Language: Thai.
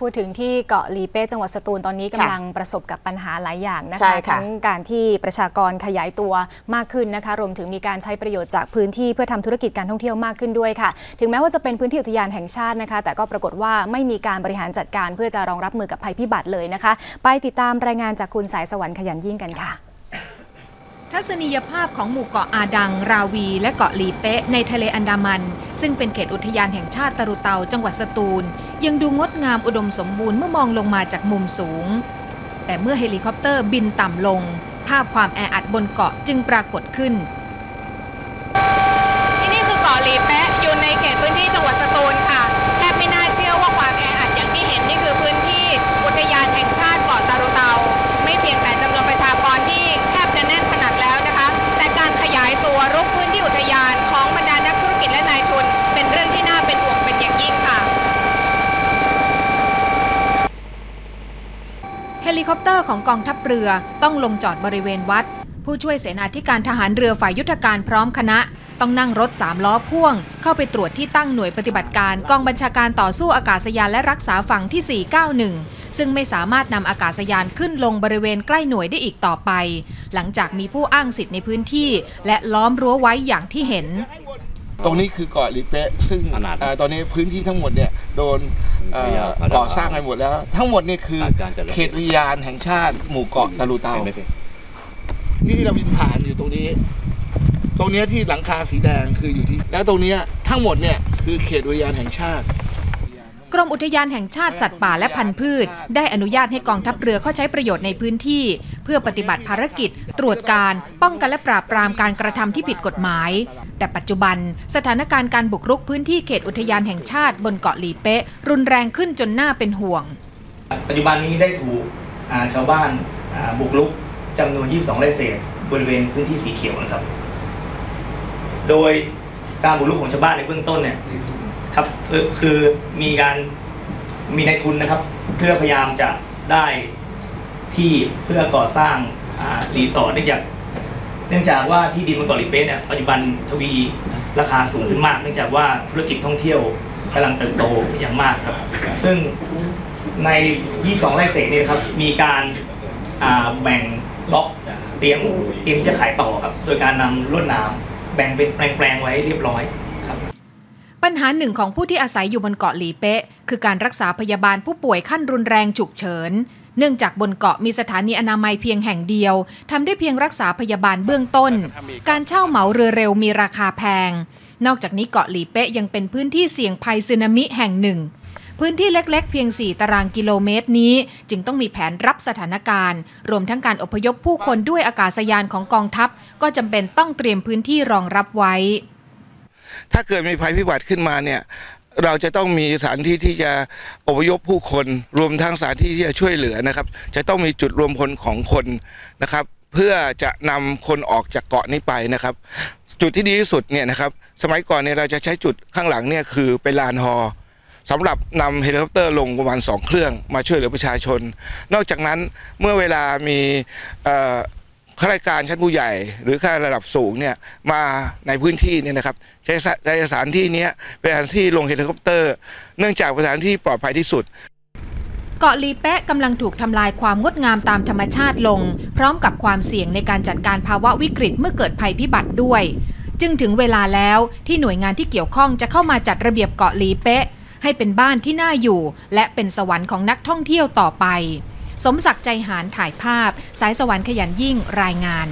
พูดถึงที่เกาะลีเป้จังหวัดสตูลตอนนี้กำลังประสบกับปัญหาหลายอย่างนะใช่คะค่ะทั้งการที่ประชากรขยายตัวมากขึ้นนะคะ รวมถึงมีการใช้ประโยชน์จากพื้นที่เพื่อทำธุรกิจการท่องเที่ยวมากขึ้นด้วยค่ะ ถึงแม้ว่าจะเป็นพื้นที่อุทยานแห่งชาตินะคะ แต่ก็ปรากฏว่าไม่มีการบริหารจัดการเพื่อจะรองรับมือกับภัยพิบัติเลยนะคะ ไปติดตามรายงานจากคุณสายสวรรค์ขยันยิ่งกันค่ะ ทัศนียภาพของหมู่เกาะอาดัง ราวี และเกาะหลีเป๊ะในทะเลอันดามัน ซึ่งเป็นเขตอุทยานแห่งชาติตะรุเตาจังหวัดสตูล ยังดูงดงามอุดมสมบูรณ์เมื่อมองลงมาจากมุมสูง แต่เมื่อเฮลิคอปเตอร์บินต่ำลง ภาพความแออัดบนเกาะจึงปรากฏขึ้น ที่นี่คือเกาะลีเป๊ะอยู่ในเขตพื้นที่จังหวัดสตูลค่ะแทบไม่น่าเชื่อว่าความแออัดอย่างที่เห็นนี่คือพื้นที่อุทยานแห่งชาติเกาะตารุเตา ไม่เพียงแต่จำนวนประชากรที่แทบจะแน่นขนาดแล้วนะคะ แต่การขยายตัวรุกพื้นที่อุทยานของบรรดานักธุรกิจและนายทุน เป็นเรื่องที่น่าเป็นห่วงเป็นอย่างยิ่งค่ะ เฮลิคอปเตอร์ของกองทัพเรือต้องลงจอดบริเวณวัด ผู้ช่วยเสนาธิการทหารเรือฝ่ายยุทธการพร้อมคณะ ต้องนั่งรถสามล้อพ่วง เข้าไปตรวจที่ตั้งหน่วยปฏิบัติการกองบัญชาการต่อสู้อากาศยานและรักษาฝั่งที่ 491ซึ่งไม่สามารถนำอากาศยานขึ้นลงบริเวณใกล้หน่วยได้อีกต่อไป หลังจากมีผู้อ้างสิทธิ์ในพื้นที่ และล้อมรั้วไว้อย่างที่เห็น ตรงนี้คือเกาะลิเปะซึ่งขนาดเอ่อตอนนี้พื้นที่ทั้งหมดเนี่ยโดนเอ่อพยายามมาก่อสร้างกันหมดแล้ว ทั้งหมดเนี่ยคือขาดการจัดระเบียบเขตอุทยานแห่งชาติหมู่เกาะตะลูเตาเห็นไหมพี่นี่ที่เราบินผ่านอยู่ตรงนี้ ตรงเนี้ยที่หลังคาสีแดงคืออยู่ที่ แล้วตรงเนี้ยทั้งหมดเนี่ยคือเขตอุทยานแห่งชาติกรมอุทยานแห่งชาติสัตว์ป่าและพันธุ์พืช ได้อนุญาตให้กองทัพเรือเข้าใช้ประโยชน์ในพื้นที่ เพื่อปฏิบัติภารกิจ ตรวจการ ป้องกันและปราบปรามการกระทำที่ผิดกฎหมาย แต่ปัจจุบันสถานการณ์การบุกรุกพื้นที่เขตอุทยานแห่งชาติบนเกาะหลีเป๊ะ รุนแรงขึ้นจนน่าเป็นห่วง ปัจจุบันนี้ได้ถูกาชาวบ้านาบุกรุกจำนวน 22 ไร่เศษบริเวณพื้นที่สีเขียวนะครับ โดยการบุกรุกของชาวบ้านในเบื้องต้นเนี่ยครับคือมีการมีนายทุนนะครับ เพื่อพยายามจะได้ที่เพื่อก่อสร้างารีสอร์ทเนื่องจาก เนื่องจากว่าที่ดินบนเกาะลิเป้เนี่ยปัจจุบันทวีราคาสูงขึ้นมาก เนื่องจากว่าธุรกิจท่องเที่ยวกำลังเติบโตอย่างมากครับ ซึ่งใน 22 ไร่เศษเนี่ยครับ มีการาแบ่งล็อกเตรียมเตรียมที่จะขายต่อครับ โดยการนำลวดหน้ำแบ่งเป็นแปลงๆไว้เรียบร้อยครับปัญหาหนึ่งของผู้ที่อาศัยอยู่บนเกาะหลีเป๊ะ คือการรักษาพยาบาลผู้ป่วยขั้นรุนแรงฉุกเฉิน เนื่องจากบนเกาะมีสถานีอนามัยเพียงแห่งเดียวทำได้เพียงรักษาพยาบาลเบื้องต้น การเช่าเหมาเรือเร็วมีราคาแพง นอกจากนี้เกาะหลีเป๊ะยังเป็นพื้นที่เสี่ยงภัยสึนามิแห่งหนึ่ง พื้นที่เล็กๆ เพียง 4 ตารางกิโลเมตรนี้ จึงต้องมีแผนรับสถานการณ์ รวมทั้งการอพยพผู้คนด้วยอากาศยานของกองทัพ ก็จำเป็นต้องเตรียมพื้นที่รองรับไว้ ถ้าเกิดมีภัยพิบัติขึ้นมาเนี่ย เราจะต้องมีสถานที่ที่จะอพยพผู้คนรวมทั้งสถานที่ที่จะช่วยเหลือนะครับ จะต้องมีจุดรวมพลของคนนะครับ เพื่อจะนำคนออกจากเกาะนี้ไปนะครับ จุดที่ดีที่สุดเนี่ยนะครับ สมัยก่อนเนี่ยเราจะใช้จุดข้างหลังเนี่ยคือเป็นลานฮอสำหรับนำเฮลิคอปเตอร์ลงประมาณ 2 เครื่องมาช่วยเหลือประชาชน นอกจากนั้นเมื่อเวลามีเข้าราชการชั้นผู้ใหญ่ หรือข้าระดับสูงเนี่ยมาในพื้นที่เนี่ยนะครับใช้สใช้สถานที่นี้เป็นสถานที่ลงเฮลิคอปเตอร์ เนื่องจากเป็นสถานที่ปลอดภัยที่สุด เกาะลีแปะกำลังถูกทำลายความงดงามตามธรรมชาติลง พร้อมกับความเสี่ยงในการจัดการภาวะวิกฤตเมื่อเกิดภัยพิบัติด้วย จึงถึงเวลาแล้วที่หน่วยงานที่เกี่ยวข้องจะเข้ามาจัดระเบียบเกาะลีเปะให้เป็นบ้านที่น่าอยู่ และเป็นสวรรค์ของนักท่องเที่ยวต่อไป สมศักดิ์ใจหานถ่ายภาพ สายสวรรค์ขยันยิ่งรายงาน